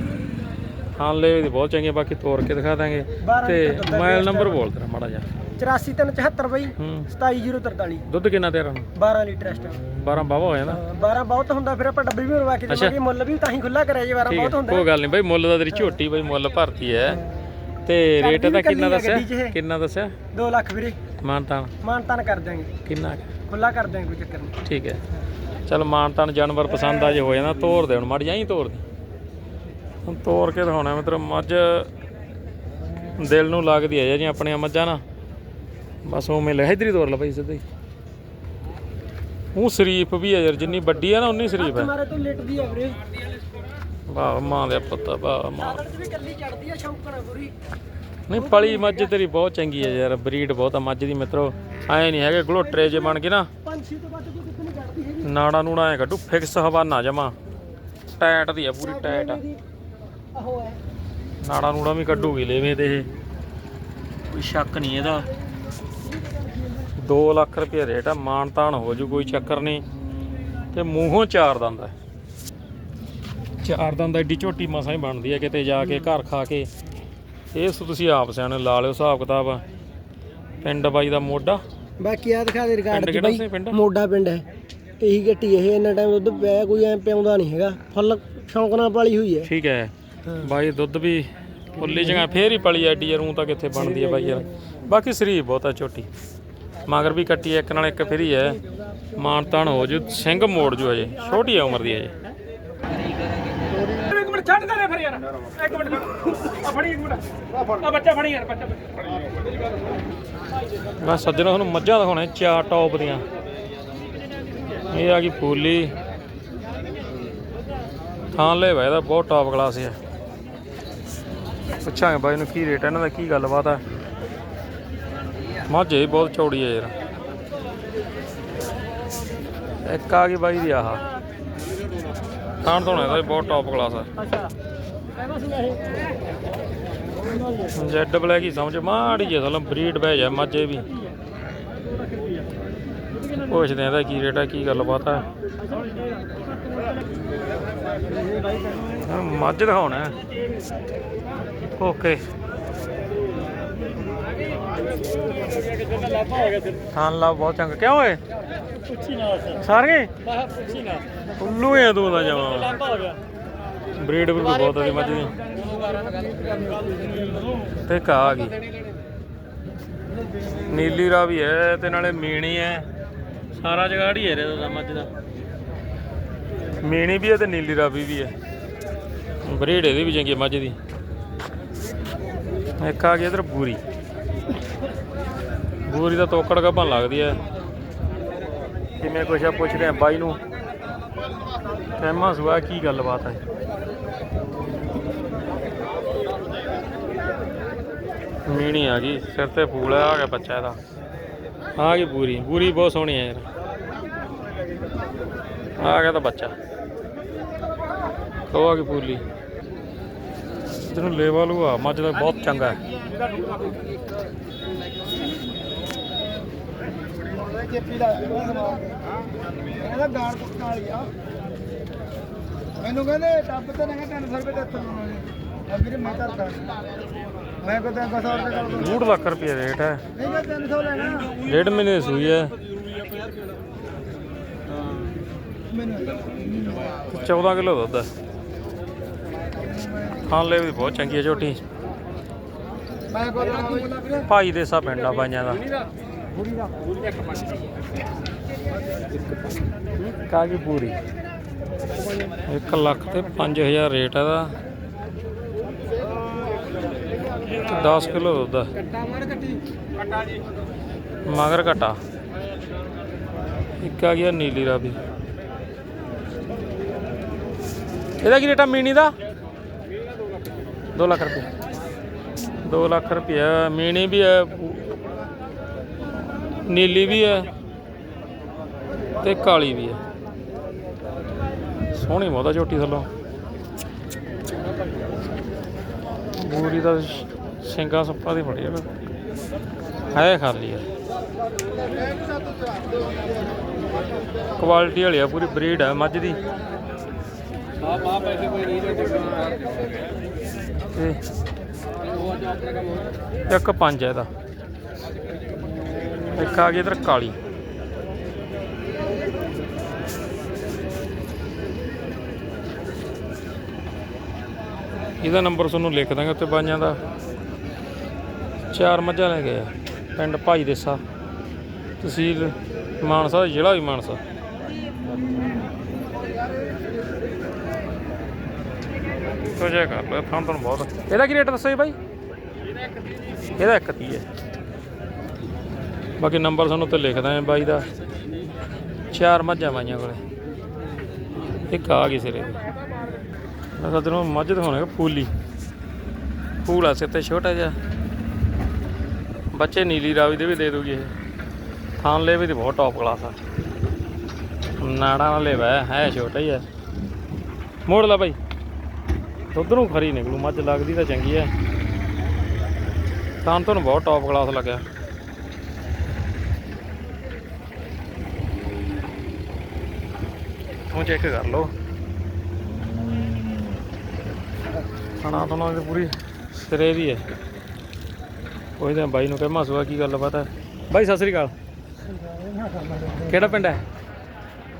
ਹਾਲੇ ਦੀ ਬਹੁਤ ਚੰਗੀ ਹੈ, ਬਾਕੀ ਤੋੜ ਕੇ ਦਿਖਾ ਦਾਂਗੇ। ਬਾਰਾਂ ਤੇ ਲੀਟਰ ਦੁੱਧ ਹੈ ਮੋਬਾਈਲ ਨੰਬਰ। ਬੋਲ ਤੇਰਾ ਮਾੜਾ ਜਿਹਾ। 84374 ਬਾਈ ਹੂੰ। 27043 ਦੁੱਧ ਕਿੰਨਾ ਤੇਰਾ ਹੁਣ 12 ਲੀਟਰ ਟਾਈਮ 12 ਬਾਵਾ ਹੋ ਜਾਂਦਾ। 12 ਬਹੁਤ ਹੁੰਦਾ ਫਿਰ ਆਪਾਂ ਡੱਬੇ ਵੀ ਮਰਵਾ ਕੇ। ਦੇਵਾਂਗੇ ਮੁੱਲ ਵੀ ਤਾਂ ਹੀ ਖੁੱਲਾ ਕਰਿਆ ਜੇ 12 ਠੀਕ ਬਹੁਤ ਹੈ ਹੁੰਦਾ। ਕੋਈ ਗੱਲ ਨਹੀਂ ਬਾਈ ਮੁੱਲ ਦਾ ਤੇਰੀ ਝੋਟੀ ਬਾਈ ਮੁੱਲ ਭਰਤੀ ਹੈ। ਤੇ ਰੇਟ ਕਰਦੀ ਇਹਦਾ ਵੀ ਕਿੰਨਾ ਕੱਲੀ ਹੈ ਦੱਸਿਆ? ਗੱਡੀ 'ਚ ਇਹ। ਕਿੰਨਾ ਦੱਸਿਆ? 2 ਲੱਖ ਵੀਰੇ। ਮਾਨਤਾਨ। ਮਾਨਤਾਨ ਕਰ ਦਿਆਂਗੇ। ਕਿੰਨਾ ਖੁੱਲਾ ਕਰ ਦਿਆਂਗੇ ਕੋਈ ਚੱਕਰ ਨਹੀਂ। ਠੀਕ ਹੈ ਚਲ ਮਾਨਤਾਨ ਜਾਨਵਰ ਪਸੰਦ ਆ ਜੇ ਹੋ ਜਾਂਦਾ ਤੋਰ ਦੇ ਹੁਣ ਮੜ ਜਾਈ ਤੋਰ ਦੇ। ਹੁਣ ਤੋਰ ਕੇ ਦਿਖਾਉਣਾ ਮਤਲਬ ਮੱਝ ਦਿਲ ਨੂੰ ਲੱਗਦੀ ਹੈ ਜੀ ਆਪਣੀਆਂ ਮੱਝਾਂ ਨਾ। ਬਸ ਉਹ ਮਿਲ ਇਧਰ ਹੀ ਤੋਰ ਲਾ ਭਾਈ ਸਿੱਧਾ ਹੀ। ਉਹ ਸ਼ਰੀਫ ਵੀ ਹੈ ਯਾਰ ਜਿੰਨੀ ਵੱਡੀ ਹੈ ਨਾ ਉਨੀ ਸ਼ਰੀਫ ਹੈ। ਮਾਰੇ ਤੋਂ ਲਿਟਦੀ ਆ ਵੀਰੇ। ਵਾਹ ਮਾਂ ਦੇ ਪੁੱਤ ਵਾਹ ਮਾਂ। ਆਦਤ ਵੀ ਕੱਲੀ ਚੜਦੀ ਆ ਸ਼ੌਂਕਣਾ ਪੂਰੀ। ਨਹੀਂ ਪਲੀ ਮੱਝ ਤੇਰੀ ਬਹੁਤ ਚੰਗੀ ਹੈ ਯਾਰ ਬਰੀਡ ਬਹੁਤ ਆ ਮੱਝ ਦੀ ਮਿੱਤਰੋ। ਐ ਨਹੀਂ ਹੈਗੇ ਗਲੋਟਰੇ ਜੇ ਬਣ ਕੇ ਨਾ। ਪੰਛੀ ਤੋਂ ਵੱਧ ਕੋਈ ਕਿਤੇ ਨਹੀਂ ਚੜਦੀ ਹੈਗੀ। ਨਾੜਾ ਨੂੜਾ ਐ ਕੱਢੂ ਫਿਕਸ ਹਵਾਨਾ ਜਮਾ। ਟਾਈਟ ਦੀ ਆ ਪੂਰੀ ਟਾਈਟ ਆ। ਇਹਦੀ ਆਹੋ ਹੈ। ਨਾੜਾ ਨੂੜਾ ਵੀ ਕੱਢੂਗੀ ਲੈਵੇਂ ਤੇ ਇਹ। ਕੋਈ ਸ਼ੱਕ ਨਹੀਂ ਇਹਦਾ। 2 ਲੱਖ ਰੁਪਏ ਰੇਟ ਆ ਮਾਨ ਤਾਨ ਹੋ ਜੂ ਕੋਈ ਚੱਕਰ ਨਹੀਂ। ਤੇ ਮੂੰਹੋਂ ਚਾਰ ਦੰਦ ਹੈ ਚਾਰ ਦੰਦ ਐਡੀ ਝੋਟੀ ਮਸਾਂ ਹੀ ਬਣਦੀ ਹੈ ਕਿਤੇ ਜਾ ਕੇ ਘਰ ਖਾ ਕੇ। ਇਹ ਸੋ ਤੁਸੀਂ ਆਪ ਸਿਆਣੇ ਲਾ ਲਿਓ ਹਿਸਾਬ ਕਿਤਾਬ। ਪਿੰਡ ਬਾਈ ਦਾ ਮੋਢਾ। ਬਾਕੀ ਆ ਦਿਖਾ ਦੇ ਰਿਕਾਰਡ ਚ ਬਾਈ? ਮੋਢਾ ਪਿੰਡ ਹੈ। ਇਹੀ ਗੱਟੀ ਇਹ ਇੰਨਾ ਟਾਈਮ ਦੁੱਧ ਪਿਆ ਕੋਈ ਐ ਪਿਆਉਂਦਾ ਨਹੀਂ ਹੈਗਾ। ਫੁੱਲ ਸ਼ੌਂਕ ਨਾਲ ਪਾਲੀ ਹੋਈ ਹੈ। ਠੀਕ ਹੈ। ਬਾਈ ਦੁੱਧ ਵੀ ਫੁੱਲੀ ਜਗ੍ਹਾ ਫੇਰ ਹੀ ਪਲੀ ਐਡੀ ਯਾਰ ਤਾਂ ਕਿੱਥੇ ਬਣਦੀ ਹੈ ਬਾਈ ਯਾਰ। ਬਾਕੀ ਸਰੀਰ ਬਹੁਤ ਝੋਟੀ। ਮਗਰ ਵੀ ਕੱਟੀ ਹੈ, ਇੱਕ ਨਾਲ ਇੱਕ ਫੇਰੀ ਹੈ। ਮਾਨ ਤਾਨ ਹੋ ਜੂ ਸਿੰਘ ਮੋੜ ਜੂ ਅਜੇ ਛੋਟੀ ਆ ਉਮਰ ਦੀ ਅਜੇ ਇੱਕ ਮਿੰਟ ਛੱਡ ਦੇ ਫਿਰ ਯਾਰ। ਇੱਕ ਮਿੰਟ ਆ ਫੜੀ ਇੱਕ ਮਿੰਟ। ਆ ਬੱਚਾ ਫੜੀ ਯਾਰ ਬੱਚਾ ਮੈਂ ਸੱਜਣਾ ਤੁਹਾਨੂੰ ਮੱਝਾਂ ਦਿਖਾਉਣੇ ਚਾਰ ਟੌਪ ਦੀਆਂ। ਇਹ ਆ ਗਈ ਫੂਲੀ। ਥਾਂ ਲੈ ਵਾ ਇਹਦਾ ਬਹੁਤ ਟੌਪ ਕਲਾਸ ਹੈ ਪੁੱਛਾਂਗੇ ਬਾਈ ਨੂੰ ਕੀ ਰੇਟ ਹੈ ਇਹਨਾਂ ਦਾ ਕੀ ਗੱਲਬਾਤ ਹੈ? ਮੱਝ ਇਹ ਬਹੁਤ ਚੌੜੀ ਹੈ ਯਾਰ। ਇੱਕ ਆ ਗਈ ਬਾਈ ਦੀ ਆਹ। ਥਾਂ ਤੋਂ ਵੀ ਬਹੁਤ ਟੌਪ ਕਲਾਸ ਹੈ ਅੱਛਾ। ਜੈਡ ਬਲੈਕ ਹੀ ਸਮਝ ਮਾੜੀ ਜਿਹੀ ਸਾਲਾ ਬਰੀਡ ਬਹਿ ਜਾ ਮੱਝੇ ਵੀ। ਪੁੱਛਦੇ ਆ ਇਹਦਾ ਕੀ ਰੇਟ ਹੈ ਕੀ ਗੱਲਬਾਤ ਹੈ ਹਾਂ, ਮੱਝ ਦਿਖਾਉਣਾ। ਹੈ। ਓਕੇ ਥਾਂ ਲਾ ਬਹੁਤ ਚੰਗਾ। ਕਿਉਂ ਏ ਪੁੱਛੀ ਨਾ ਸਰ? ਸਾਰੇ ਬਾਹ ਪੁੱਛੀ ਨਾ ਉੱਲੂ ਹੈ ਤੂੰ ਦਾ ਜਾਵਾ ਲਾਂਬਾ ਹੋ ਗਿਆ ਬਰੀਡ ਬਰੂ ਬਹੁਤ ਹੈ ਮੱਝ ਦੀ। ਤੇ ਕਾ ਆ ਗਈ। ਨੀਲੀ ਰਾ ਵੀ ਹੈ ਤੇ ਨਾਲੇ ਮੀਣੀ ਹੈ ਸਾਰਾ ਜਗਾੜੀ ਹੈ ਇਹਦਾ ਤਾਂ ਮੱਝ ਦਾ। ਮੀਣੀ ਵੀ ਹੈ ਤੇ ਨੀਲੀ ਰਾਵੀ ਵੀ ਹੈ ਬਰੀਡ ਇਹਦੀ ਵੀ ਚੰਗੀ ਹੈ ਮੱਝ ਦੀ। ਇੱਕ ਆ ਗਈ ਇਧਰ ਪੂਰੀ। ਬੂਰੀ ਦਾ ਤੋਕੜ ਗੱਭਣ ਲੱਗਦੀ ਹੈ ਕਿਵੇਂ ਕੁਛ ਆ ਪੁੱਛ ਰਿਹਾ ਬਾਈ ਨੂੰ। ਕਹਿਮਾ ਸੁਆ, ਕੀ ਗੱਲਬਾਤ ਹੈ ਮੀਣੀ ਆ ਗਈ, ਸਿਰ ਤੇ ਫੂਲ ਆ ਗਿਆ ਬੱਚਾ ਇਹਦਾ। ਆ ਗਈ ਪੂਰੀ ਪੂਰੀ ਬਹੁਤ ਸੋਹਣੀ ਹੈ ਯਾਰ। ਆ ਗਿਆ ਤਾਂ ਬੱਚਾ। ਉਹ ਆ ਗਈ ਪੂਰੀ ਜਿਹਨੂੰ ਲੈਵਲ ਹੁਆ ਮੱਝ ਦਾ ਬਹੁਤ ਚੰਗਾ। ਹੈ ਚੇਪੀ ਦਾ ਕਹਿੰਦਾ ਗਾਣ ਕੁੱਟਣ ਵਾਲੀ ਆ। ਮੈਨੂੰ ਕਹਿੰਦੇ ਟੱਬ ਤੇ ਨਗਾ 300 ਰੁਪਏ ਦੇ ਹੱਥੋਂ ਲਾਉਣੇ ਆ ਵੀਰੇ ਮੈਂ ਕਰਦਾ ਮੈਂ ਕਹਿੰਦਾ 100 ਰੁਪਏ ਕਰ ਦੂੰ ਡੂਢ ਲੱਖ ਰੁਪਏ ਰੇਟ ਹੈ। ਨਹੀਂ ਮੈਂ 300 ਲੈਣਾ। ਡੇਢ ਮਹੀਨੇ ਦੀ ਸੂਈ ਹੈ। ਮੈਨੂੰ 14 ਕਿਲੋ ਦੁੱਧ ਹੈ। ਖਾਣ ਲਈ ਵੀ ਬਹੁਤ ਚੰਗੀ ਹੈ ਝੋਟੀ। ਭਾਈ ਦੇ ਸਾ ਪਿੰਡ ਆ ਬਾਈਆਂ ਦਾ। ਕਾਗੀ ਪੂਰੀ? 1 ਲੱਖ ਤੇ 5000 ਰੇਟ ਇਹਦਾ। 10 ਕਿਲੋ ਦੁੱਧ ਹੈ। ਕੱਟਾ ਮਾਰ ਕੱਟੀ। ਕੱਟਾ ਜੀ। ਮਗਰ ਘਟਾ ਇੱਕ ਆ ਗਿਆ ਨੀਲੀ ਰਾਵੀ। ਇਹਦਾ ਕੀ ਰੇਟ ਆ ਮੀਣੀ ਦਾ? 2 ਲੱਖ ਰੁਪਏ। 2 ਲੱਖ ਰੁਪਏ। ਮੀਣੀ ਵੀ ਹੈ ਨੀਲੀ ਵੀ ਹੈ ਤੇ ਕਾਲੀ ਵੀ ਹੈ। ਸੋਹਣੀ ਬਹੁਤਾ ਝੋਟੀ ਥੱਲੋਂ। ਬੂਰੀ ਦਾ ਸਿੰਘਾਂ ਸੱਪਾਂ ਦੀ ਬੜੀ ਹੈ ਹੈ ਖਾਲੀ ਹੈ ਕੁਆਲਿਟੀ ਵਾਲੀ ਆ, ਪੂਰੀ ਬਰੀਡ ਹੈ ਮੱਝ ਦੀ। ਆ ਮਾ ਪੈਸੇ ਕੋਈ ਨਹੀਂ ਤੇ ਇੱਕ ਪੰਜ ਹੈ ਇਹਦਾ। ਇੱਕ ਆ ਗਈ ਇਧਰ ਕਾਲੀ। ਇਹਦਾ ਨੰਬਰ ਤੁਹਾਨੂੰ ਲਿਖ ਦਾਂਗੇ ਉੱਤੇ ਬਾਈਆਂ ਦਾ। ਚਾਰ ਮੱਝਾਂ ਲੈ ਗਏ ਪਿੰਡ ਭਾਈ ਦੇਸਾ। ਤਹਿਸੀਲ ਮਾਨਸਾ, ਜ਼ਿਲ੍ਹਾ ਵੀ ਮਾਨਸਾ। ਤੋ ਕਰ ਲਓ ਥਾਂ ਤੁਹਾਨੂੰ ਬਹੁਤ ਇਹਦਾ ਕੀ ਰੇਟ ਦੱਸੋ ਜੀ ਬਾਈ? ਇਹਦਾ ਇੱਕ ਤੀ ਹੈ। ਬਾਕੀ ਨੰਬਰ ਤੁਹਾਨੂੰ ਉੱਤੇ ਲਿਖਦਾ ਦਾਂਗੇ ਬਾਈ ਦਾ। ਚਾਰ ਮੱਝਾਂ ਬਾਈਆਂ ਕੋਲੇ। ਇੱਕ ਆ ਗਈ ਸਿਰੇ ਦੀ। ਮੈਂ ਸੱਚ ਨੂੰ ਮੱਝ ਦਿਖਾਉਣਾ ਫੂਲੀ। ਫੂਲ ਆ ਸਿਰ ਤੇ ਛੋਟਾ ਜਿਹਾ। ਬੱਚੇ ਨੀਲੀ ਰਾਵੀ ਦੇ ਵੀ ਦੇ ਦੂਗੀ ਇਹ। ਥਾਂ ਲੈ ਵੀ ਤੇ ਬਹੁਤ ਟੌਪ ਕਲਾਸ ਆ। ਨਾੜਾ ਨਾਲ ਲੈਵਾ ਹੈ ਛੋਟਾ ਹੀ ਹੈ। ਮੋੜ ਲਾ ਬਾਈ। ਦੁੱਧ ਖਰੀ ਨਿਕਲੂ, ਮੱਝ ਲੱਗਦੀ ਤਾਂ ਚੰਗੀ ਹੈ। ਤਾਂ ਤੁਹਾਨੂੰ ਬਹੁਤ ਟੌਪ ਕਲਾਸ ਲੱਗਿਆ। ਉਹ ਚੈੱਕ ਕਰ ਲਓ। ਖਾਣਾ ਤਾਂ ਦੀ ਪੂਰੀ ਸਿਰੇ ਦੀ ਹੈ। ਪੁੱਛਦੇ ਆ ਬਾਈ ਨੂੰ ਕਹਿ ਮਾਸੂਆ ਕੀ ਗੱਲ ਬਾਤ ਹੈ? ਬਾਈ ਸਤਿ ਸ੍ਰੀ ਅਕਾਲ। ਕਿਹੜਾ ਪਿੰਡ ਹੈ?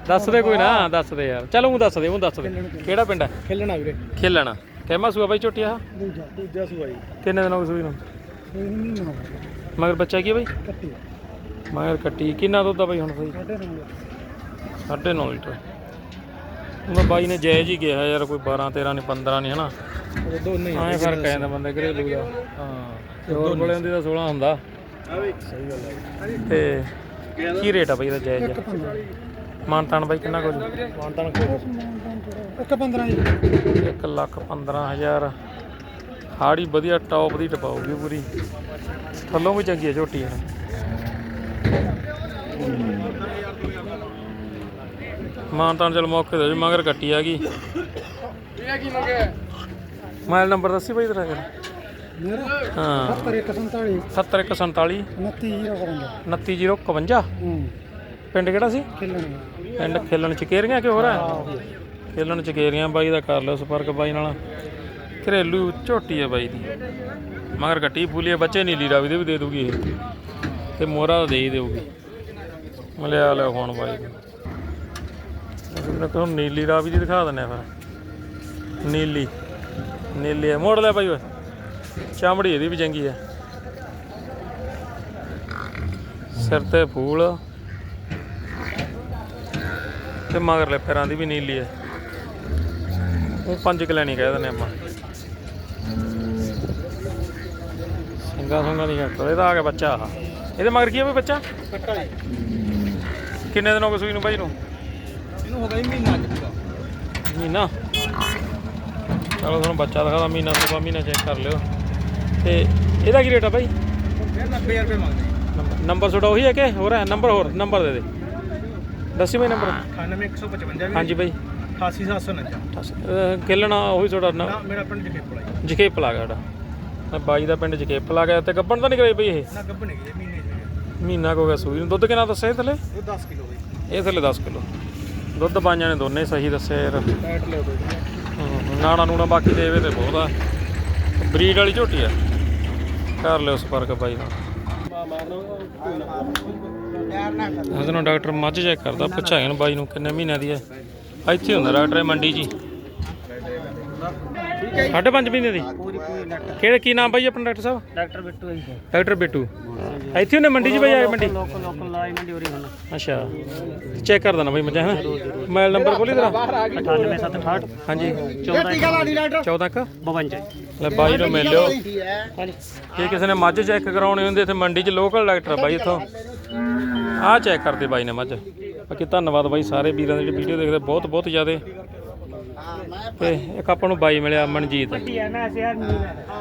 ਦੱਸ ਦੇ ਕੋਈ ਨਾ ਦੱਸ ਦੇ ਯਾਰ। ਚਲ ਉਹ ਦੱਸ ਦੇ ਉਹ ਦੱਸ ਦੇ। ਕਿਹੜਾ ਪਿੰਡ ਹੈ? ਖੇਲਣਾ ਵੀਰੇ। ਖੇਲਣਾ। ਕਹਿ ਮਾਸੂਆ ਬਾਈ ਝੋਟੀਆ ਦੂਜਾ ਦੂਜਾ ਸੂਆ ਜੀ। ਕਿੰਨੇ ਦਿਨ ਹੋ ਗਏ ਸੂਈ ਨੂੰ। ਮਗਰ ਬੱਚਾ ਕੀ ਹੈ ਬਾਈ? ਕੱਟੀ। ਮਗਰ ਕੱਟੀ। ਕਿੰਨਾ ਦੁੱਧ ਆ ਬਾਈ ਹੁਣ ਸਹੀ ਸਾਡੇ ਨਾਲ ਸਾਢੇ ਨੌ ਲੀਟਰ। ਉਹਦਾ ਬਾਈ ਨੇ ਜਾਇਜ਼ ਹੀ ਕਿਹਾ ਯਾਰ ਕੋਈ 12 13 ਨਹੀਂ 15 ਨਹੀਂ ਹਨਾ? ਉਹ ਦੋਨੇ ਐਂ ਫ਼ਰਕ ਆ ਜਾਂਦਾ ਬੰਦੇ ਘਰੇਲੂ ਦਾ। ਹਾਂ। ਤੇ ਹੋਰ ਕੋਲੇ ਹੁੰਦੀ ਤਾਂ 16 ਹੁੰਦਾ। ਸਹੀ ਗੱਲ ਹੈ ਤੇ ਕੀ ਰੇਟ ਆ ਬਾਈ ਦਾ ਜਾਇਜ਼? ਇੱਕ 15 ਮਾਨਤਾਨ ਬਾਈ ਕਿੰਨਾ ਕੁ ਮਾਨਤਾਨ ਕੋਲ ਇੱਕ 15 ਜੀ 1 ਲੱਖ 15000 ਹਾੜੀ ਵਧੀਆ ਟੌਪ ਦੀ ਟਪਾਉਗੀ ਪੂਰੀ। ਥੱਲੋਂ ਵੀ ਚੰਗੀ ਹੈ ਝੋਟੀ ਹੈ। ਮਾਨਤਾਨ ਚਲ ਮੌਕੇ ਤੇ ਮਗਰ ਕੱਟੀ ਆ ਗਈ। ਮੋਬਾਈਲ ਨੰਬਰ ਦੱਸੀ ਬਾਈ ਤੇਰਾ ਯਾਰ ਮੇਰਾ? ਹਾਂ। 7147 7147 29055 29051 ਹੂੰ। ਪਿੰਡ ਕਿਹੜਾ ਸੀ? ਖੇਲਣਾ। ਪਿੰਡ ਖੇਲਣ ਚ ਕੇਰੀਆਂ ਕਿ ਹੋਰ ਹੈ ਖੇਲਣ ਚ ਕੇਰੀਆਂ ਬਾਈ ਦਾ ਕਰ ਲਿਓ ਸੰਪਰਕ ਬਾਈ ਨਾਲ। ਘਰੇਲੂ ਝੋਟੀ ਹੈ ਬਾਈ ਦੀ। ਮਗਰ ਕੱਟੀ ਫੂਲੀ ਬੱਚੇ ਨੀਲੀ ਰਾਵੀ ਦੇ ਵੀ ਦੇ ਦੂਗੀ ਇਹ। ਤੇ ਮੋਹਰਾ ਦੇ ਹੀ ਦੇਊਗੀ। ਮਲਿਆ ਲੈ ਹੁਣ ਬਾਈ। ਅਸੀਂ ਕਹੋ ਨੀਲੀ ਰਾਵੀ ਦੀ ਦਿਖਾ ਦਿੰਦੇ ਆ ਫਿਰ। ਨੀਲੀ ਨੀਲੀ ਹੈ। ਮੋੜ ਲੈ ਬਾਈ ਓਏ। ਚਮੜੀ ਇਹਦੀ ਵੀ ਚੰਗੀ ਹੈ। ਸਿਰ ਤੇ ਫੂਲ। ਤੇ ਮਗਰਲੇ ਪੈਰਾਂ ਦੀ ਵੀ ਨੀਲੀ ਹੈ। ਉਹ ਪੰਜ ਨਹੀਂ ਕਹਿ ਦਿੰਦੇ ਆਪਾਂ। ਸਿੰਘਾ ਸਿੰਘਾ ਨਹੀਂ ਘੱਟ ਇਹਦਾ ਆ ਗਿਆ ਬੱਚਾ। ਇਹਦੇ ਮਗਰ ਕੀ ਹੈ ਵੀ ਬੱਚਾ? ਕਿੰਨੇ ਦਿਨ ਹੋ ਗਏ ਸੂਈ ਨੂੰ ਬਾਈ ਨੂੰ? ਇਹਨੂੰ ਹੋ ਗਿਆ ਜੀ ਮਹੀਨਾ ਅੱਜ ਪੂਰਾ। ਮਹੀਨਾ? ਚਲੋ ਤੁਹਾਨੂੰ ਬੱਚਾ ਦਿਖਾਦਾ ਮਹੀਨਾ ਸਵਾ ਮਹੀਨਾ ਚੈੱਕ ਕਰ ਲਿਓ। ਤੇ ਇਹਦਾ ਕੀ ਰੇਟ ਆ ਫਿਰ 90000 ਰੁਪਏ ਮੰਗਦੇ। ਨੰਬਰ- ਤੁਹਾਡਾ ਉਹੀ ਹੈ ਕਿ ਹੋਰ ਹੈ? ਨੰਬਰ ਹੋਰ ਨੰਬਰ ਦੇ ਦੇ। ਦੱਸੀ ਬਾਈ ਨੰਬਰ। 98155 ਹਾਂਜੀ ਬਾਈ। 88749 ਖੇਲਣਾ ਉਹੀ ਤੁਹਾਡਾ ਨਾ ਮੇਰਾ ਪਿੰਡ ਜਗੇਪੁਰਾ ਜੀ। ਜਕੇਪ ਲਾ ਗਿਆ ਸਾਡਾ। ਮੈਂ ਬਾਈ ਦਾ ਪਿੰਡ ਜਕੇਪ ਲਾ ਗਿਆ ਤੇ ਗੱਬਣ ਤਾਂ ਨਹੀਂ ਕਰੇ ਬਈ ਇਹ? ਨਾ ਗੱਭਣ ਹੈਗੀ ਜੀ ਮਹੀਨੇ ਮਹੀਨਾ ਕੁ ਗਿਆ ਸੂਈ ਨੂੰ। ਦੁੱਧ ਕਿੰਨਾ ਦੱਸਿਆ ਥੱਲੇ? ਇਹ 10 ਕਿਲੋ ਇਹ ਥੱਲੇ 10 ਕਿਲੋ। ਦੁੱਧ ਬਾਈਆਂ ਨੇ ਦੋਨੇ ਸਹੀ ਦੱਸਿਆ ਯਾਰ। ਫੈਟ ਲਿਓ ਦੋ ਹਮ, ਨਾੜਾ ਬਾਕੀ ਦੇਵੇ ਤੇ ਬਹੁਤ ਆ। ਬਰੀਡ ਵਾਲੀ ਝੋਟੀ ਆ। ਕਰ ਲਿਓ ਸੰਪਰਕ ਬਾਈ ਨਾਲ। ਉਹਦੇ ਡਾਕਟਰ ਮੱਝ ਚੈੱਕ ਕਰਦਾ ਪੁੱਛਾਂਗੇ ਬਾਈ ਨੂੰ ਕਿੰਨੇ ਮਹੀਨਿਆਂ ਦੀ ਹੈ ਇੱਥੇ ਹੁੰਦਾ ਡਾਕਟਰ ਮੰਡੀ ਜੀ। ਸਾਢੇ ਪੰਜ ਮਹੀਨੇ ਦੀ? ਕਿਹੜੇ ਕੀ ਨਾਮ ਬਾਈ ਆਪਣਾ ਡਾਕਟਰ ਸਾਹਿਬ? ਡਾਕਟਰ ਬਿੱਟੂ ਜੀ। ਡਾਕਟਰ ਬਿੱਟੂ। ਇੱਥੇ ਉਹਨੇ ਮੰਡੀ 'ਚ ਬਾਈ ਆਏ ਮੰਡੀ? ਲੋਕਲ ਲੋਕਲ ਲਾਈ ਮੰਡੀ ਉਰੀ ਹੁਣ। ਅੱਛਾ। ਚੈੱਕ ਕਰ ਦੇਣਾ ਬਾਈ ਮੱਝਾਂ ਹੈ ਮੋਬਾਈਲ ਨੰਬਰ ਬੋਲੀ ਤੇਰਾ? 98768 ਹਾਂਜੀ। 14 14 ਕ 52 ਲੈ ਬਾਈ ਨੂੰ ਮਿਲ ਲਿਓ। ਜੇ ਕਿਸੇ ਨੇ ਮੱਝ ਚੈੱਕ ਕਰਾਉਣੀ ਹੁੰਦੀ ਇੱਥੇ ਮੰਡੀ 'ਚ ਲੋਕਲ ਡਾਕਟਰ ਆ ਬਾਈ ਇੱਥੋਂ। ਆਹ ਚੈੱਕ ਕਰਦੇ ਬਾਈ ਨੇ ਮੱਝ। ਬਾਕੀ ਧੰਨਵਾਦ ਬਾਈ ਸਾਰੇ ਵੀਰਾਂ ਦੇ ਜਿਹੜੇ ਵੀਡੀਓ ਦੇਖਦੇ ਬਹੁਤ ਬਹੁਤ ਜ਼ਿਆਦੇ। ਤੇ ਇੱਕ ਆਪਾਂ ਨੂੰ ਬਾਈ ਮਿਲਿਆ ਮਨਜੀਤ।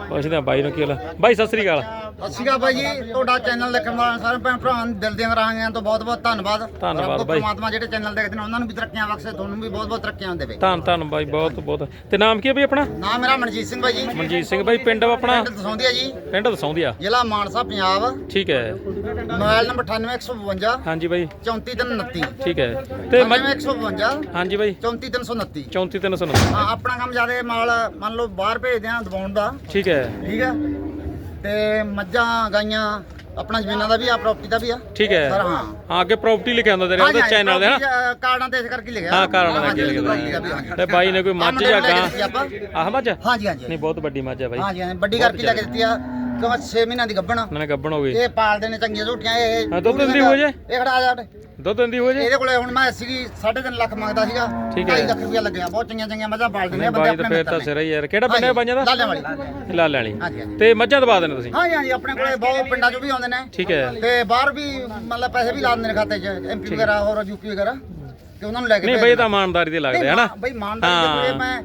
ਪੁੱਛਦੇ ਆ ਬਾਈ ਨੂੰ ਕੀ ਹਾਲ ਆ। ਬਾਈ ਸਤਿ ਸ੍ਰੀ ਅਕਾਲ। ਸਤਿ ਸ਼੍ਰੀ ਅਕਾਲ ਬਾਈ ਜੀ ਤੁਹਾਡਾ ਚੈਨਲ ਦੇਖਣ ਵਾਲੇ ਸਾਰੇ ਭੈਣ ਭਰਾਵਾਂ ਨੂੰ ਦਿਲ ਦੀਆਂ ਰਾਹਾਂ ਤੋਂ ਬਹੁਤ ਬਹੁਤ ਧੰਨਵਾਦ। ਧੰਨਵਾਦ ਰੱਬ ਬਾਈ। ਪਰਮਾਤਮਾ ਜਿਹੜੇ ਚੈਨਲ ਦੇਖਦੇ ਨੇ ਉਹਨਾਂ ਨੂੰ ਵੀ ਤਰੱਕੀਆਂ ਬਖਸ਼ੇ ਤੁਹਾਨੂੰ ਵੀ ਬਹੁਤ ਬਹੁਤ ਤਰੱਕੀਆਂ ਦੇਵੇ। ਧੰਨ ਧੰਨ ਬਾਈ ਬਹੁਤ ਬਹੁਤ। ਤੇ ਨਾਮ ਕੀ ਹੈ ਬਾਈ ਆਪਣਾ? ਨਾਮ ਮੇਰਾ ਮਨਜੀਤ ਸਿੰਘ ਬਾਈ ਜੀ। ਮਨਜੀਤ ਸਿੰਘ ਬਾਈ ਪਿੰਡ ਆਪਣਾ? ਪਿੰਡ ਦਸੌਂਦੀ ਆ ਜੀ। ਪਿੰਡ ਦਸੌਂਦੀਆ ਜ਼ਿਲ੍ਹਾ ਮਾਨਸਾ ਪੰਜਾਬ। ਠੀਕ ਹੈ। ਮੋਬਾਈਲ ਨੰਬਰ 98152 ਹਾਂਜੀ ਬਾਈ। 34329 ਠੀਕ ਹੈ। ਤੇ 98152 ਹਾਂਜੀ ਬਾਈ। 34329 34309 ਹਾਂ ਆਪਣਾ ਕੰਮ ਜ਼ਿਆਦਾ ਮਾਲ ਮੰਨ ਲਓ ਬਾਹਰ ਭੇਜਦੇ ਆ ਦਵਾਉਣ ਦਾ। ਠੀਕ ਹੈ। ਠੀਕ ਆ ਤੇ ਮੱਝਾਂ ਗਾਈਆਂ ਆਪਣਾ ਜ਼ਮੀਨਾਂ ਦਾ ਵੀ ਆ ਪ੍ਰਾਪਰਟੀ ਦਾ ਵੀ ਆ। ਠੀਕ ਹੈ। ਸਰ ਹਾਂ। ਹਾਂ ਅੱਗੇ ਪ੍ਰਾਪਰਟੀ ਲਿਖਿਆ ਹੁੰਦਾ ਤੇਰੇ ਉਹਦੇ ਚੈਨਲ ਦੇ ਨਾ? ਕਾਰਡਾਂ ਤੇ ਇਸ ਕਰਕੇ ਲਿਖਿਆ। ਹਾਂ property ਦਾ ਵੀ, ਹਾਂਜੀ। ਤੇ ਬਾਈ ਨੇ ਕੋਈ ਮੱਝ ਜਾਂ ਗਾਂ। ਆਹ ਮੱਝ? ਹਾਂਜੀ ਹਾਂਜੀ। ਨਹੀਂ ਬਹੁਤ ਵੱਡੀ ਮੱਝ ਹੈ ਬਾਈ। ਹਾਂਜੀ ਹਾਂਜੀ। ਵੱਡੀ ਕਰਕੇ ਲੈ ਕੇ ਦਿੱਤੀ ਆ। ਕਿਉਂ 6 ਮਹੀਨਿਆਂ ਦੀ ਗੱਭਣ ਉਹਨਾਂ ਨੇ ਗੱਬਣ ਹੋ ਗਈ। ਇਹ ਪਾਲਦੇ ਨੇ ਚੰਗੀਆਂ ਝੋਟੀਆਂ ਇਹ ਹਾਂ, ਦੁੱਧ ਦਿੰਦੀ ਹੋ ਜੇ? ਇਹ ਖੜਾ ਜਾ ਉਰੇ। ਦੁੱਧ ਦਿੰਦੀ ਹੋ ਜੇ? ਇਹਦੇ ਕੋਲੇ ਹੁਣ ਮੈਂ ਸੀਗੀ 3.5 ਲੱਖ ਮੰਗਦਾ ਸੀਗਾ। ਠੀਕ ਹੈ। 2.5 ਲੱਖ ਰੁਪਇਆ ਲੱਗਿਆ। ਬਹੁਤ ਚੰਗੀਆਂ ਚੰਗੀਆਂ ਮੱਝਾਂ ਪਾਲਦੇ ਨੇ ਨਹੀਂ ਬੰਦੇ ਬਾਈ ਤਾਂ ਆਪਣੇ ਫੇਰ ਤਾਂ ਮਿੱਤਰ ਸਿਰ ਨੇ ਹੀ ਯਾਰ। ਕਿਹੜਾ ਪਿੰਡ ਹੈ ਬਾਈਆਂ ਦਾ? ਲਾਲਿਆਂ ਵਾਲੀ ਲਾਲੇ ਵਾਲੀ। ਹਾਂਜੀ ਹਾਂਜੀ। ਤੇ ਮੱਝਾਂ ਦਵਾ ਦੇਣੇ ਤੁਸੀਂ? ਹਾਂਜੀ ਹਾਂਜੀ ਆਪਣੇ ਕੋਲੇ ਬਹੁਤ ਪਿੰਡਾਂ ਚੋਂ ਵੀ ਆਉਂਦੇ ਨੇ। ਠੀਕ ਹੈ। ਤੇ ਬਾਹਰ ਵੀ ਮਤਲਬ ਪੈਸੇ ਵੀ ਲਾ ਦਿੰਦੇ ਨੇ ਖਾਤੇ 'ਚ ਐਮਪੀ ਵਗੈਰਾ ਹੋਰ ਯੂਪੀ ਵਗੈਰਾ। ਤੇ ਉਹਨਾਂ ਨੂੰ ਲੈ ਕੇ ਨਹੀਂ ਭੇਜ ਬਾਈ ਦਿੰਦੇ। ਤਾਂ ਇਮਾਨਦਾਰੀ ਦੇ ਲੱਗਦੇ ਨਹੀਂ, ਹਨਾ ਬਈ ਇਮਾਨਦਾਰੀ ਦੇ ਕੋਲੇ ਮੈਂ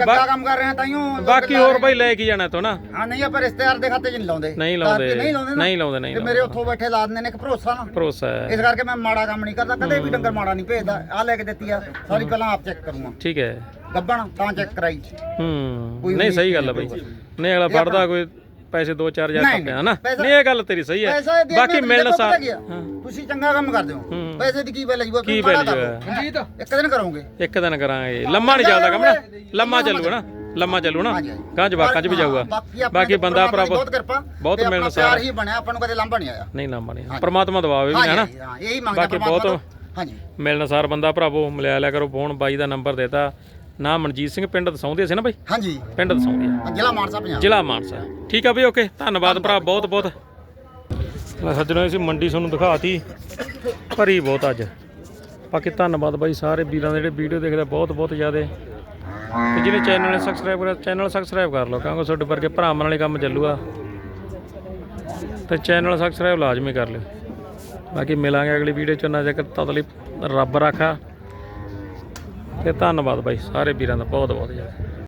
ਚੰਗਾ ਕੰਮ ਕਰ ਰਿਹਾ ਤਾਈਓ ਬਾਕੀ ਹੋਰ ਬਾਈ ਲੈ ਕੇ ਜਾਣਾ ਤੋਂ ਨਾ। ਹਾਂ ਨਹੀਂ ਆਪਾਂ ਰਿਸ਼ਤੇਦਾਰ ਦੇ ਖਾਤੇ 'ਚ ਨਹੀਂ ਲਾਉਂਦੇ। ਨਹੀਂ ਲਾਉਂਦੇ। ਨਹੀਂ ਲਾਉਂਦੇ। ਨਹੀਂ ਲਾਉਂਦੇ, ਨਹੀਂ ਤੇ ਮੇਰੇ ਉੱਥੋਂ ਬੈਠੇ ਲਾ ਦਿੰਦੇ ਨੇ ਇੱਕ ਭਰੋਸਾ ਨਾ। ਭਰੋਸਾ ਇਸ ਕਰਕੇ ਮੈਂ ਮਾੜਾ ਕੰਮ ਨਹੀਂ ਕਰਦਾ ਕਦੇ ਵੀ ਡੰਗਰ ਮਾੜਾ ਨਹੀਂ ਭੇਜਦਾ। ਆ ਲੈ ਕੇ ਦਿੱਤੀ ਆ ਸਾਰੀ ਪਹਿਲਾਂ ਆਪ ਚੈੱਕ ਕਰੂੰਗਾ। ਠੀਕ ਹੈ। ਗੱਬਣ ਤਾਂ ਚੈੱਕ ਕਰਾਈ। ਹੂੰ ਨਹੀਂ ਸਹੀ ਗੱਲ ਹੈ ਬਾਈ। ਨਹੀਂ ਅਗਲਾ ਫੜਦਾ ਕੋਈ ਪੈਸੇ 2-4000 ਨਹੀਂ, ਕੱਪਿਆ ਹਨਾ? ਪੈਸਾ- ਨਹੀਂ ਇਹ ਗੱਲ ਤੇਰੀ ਸਹੀ ਹੈ। ਪੈਸਾ ਦੇ ਬਾਕੀ ਮੈਂ ਮਿਲਣ ਦੇਖੋ ਸਾਰ ਪਤਾ ਕੀ ਆ? ਹਾਂ। ਤੁਸੀਂ ਚੰਗਾ ਕੰਮ ਕਰਦੇ ਹੋ। ਹੂੰ। ਪੈਸੇ ਦੀ ਕੀ ਵੈਲਿਊ ਕੀ value ਹੈ? ਇੱਕ ਦਿਨ ਕਰੋਗੇ। ਇੱਕ ਦਿਨ ਕਰਾਂਗੇ। ਲੰਮਾ ਨਹੀਂ ਚੱਲਦਾ ਕੰਮ ਨਾ। ਲੰਮਾ ਚੱਲੂਗਾ ਨਾ। ਲੰਮਾ ਚੱਲੂ ਨਾ। ਹਾਂਜੀ, ਹਾਂਜੀ। ਗਾਂ ਜਵਾਕਾਂ 'ਚ ਵੀ ਹਾਂ, ਜਾਊਗਾ। ਬਾਕੀ ਆਪਣਾ ਬਾਕੀ ਬੰਦਾ ਪਰਮਾਤਮਾ ਦੀ ਭਰਾ ਬਹੁਤ ਕਿਰਪਾ। ਬਹੁਤ ਤੇ ਆਪਣਾ ਮਿਲਣਸਾਰ ਪਿਆਰ ਹੀ ਬਣਿਆ। ਆਪਾਂ ਨੂੰ ਕਦੇ ਲਾਂਭਾ ਨਹੀਂ ਆਇਆ। ਨਹੀਂ ਲੰਮਾ ਨਹੀਂ। ਹਾਂਜੀ। ਪਰਮਾਤਮਾ ਦਵਾਵੇ ਵੀ ਹਾਂਜੀ, ਹੈ ਨਾ। ਹਾਂ ਇਹੀ ਮੰਗਦਾ ਬਾਕੀ ਪਰਮਾਤਮਾ ਬਹੁਤ- ਤੋਂ। ਹਾਂਜੀ ਮਿਲਣਸਾਰ ਬੰਦਾ ਭਰਾਵੋ ਮਿਲਿਆ ਲਿਆ ਕਰੋ ਫੋਨ। ਬਾਈ ਦਾ ਨੰਬਰ ਦੇਤਾ। ਨਾਮ ਮਨਜੀਤ ਸਿੰਘ ਪਿੰਡ ਦਸੌਂਦੇ ਸੀ ਨਾ ਬਾਈ? ਹਾਂਜੀ। ਪਿੰਡ ਦਸੌਂਦੇ ਆ। ਜ਼ਿਲ੍ਹਾ ਮਾਨਸਾ ਪੰਜਾਬ। ਜ਼ਿਲ੍ਹਾ ਮਾਨਸਾ। ਠੀਕ ਆ ਬਈ ਓਕੇ। ਧੰਨਵਾਦ ਭਰਾ ਬਹੁਤ ਬਹੁਤ। ਲੈ ਸੱਜਣੋ ਅਸੀਂ ਮੰਡੀ ਤੁਹਾਨੂੰ ਦਿਖਾਤੀ। ਭਰੀ ਬਹੁਤ ਅੱਜ। ਬਾਕੀ ਧੰਨਵਾਦ ਬਾਈ ਸਾਰੇ ਵੀਰਾਂ ਦੇ ਜਿਹੜੇ ਵੀਡੀਓ ਦੇਖਦੇ ਬਹੁਤ ਬਹੁਤ ਜ਼ਿਆਦੇ। ਤੇ ਜਿਹਨੇ ਚੈਨਲ ਨੂੰ ਸਬਸਕ੍ਰਾਈਬ ਕਰਿਆ ਚੈਨਲ ਸਬਸਕ੍ਰਾਈਬ ਕਰ ਲਓ ਕਿਉਂਕਿ ਤੁਹਾਡੇ ਵਰਗੇ ਭਰਾਵਾਂ ਨਾਲ ਹੀ ਕੰਮ ਚੱਲੂਗਾ। ਤੇ ਚੈਨਲ ਸਬਸਕ੍ਰਾਈਬ ਲਾਜ਼ਮੀ ਕਰ ਲਿਓ। ਬਾਕੀ ਮਿਲਾਂਗੇ ਅਗਲੀ ਵੀਡੀਓ ਚ ਨਾ ਜੇਕਰ ਤਦ ਲਈ ਰੱਬ ਰਾਖਾ। ਤੇ ਧੰਨਵਾਦ ਬਾਈ ਸਾਰੇ ਵੀਰਾਂ ਦਾ ਬਹੁਤ ਬਹੁਤ ਜ਼ਿਆਦਾ।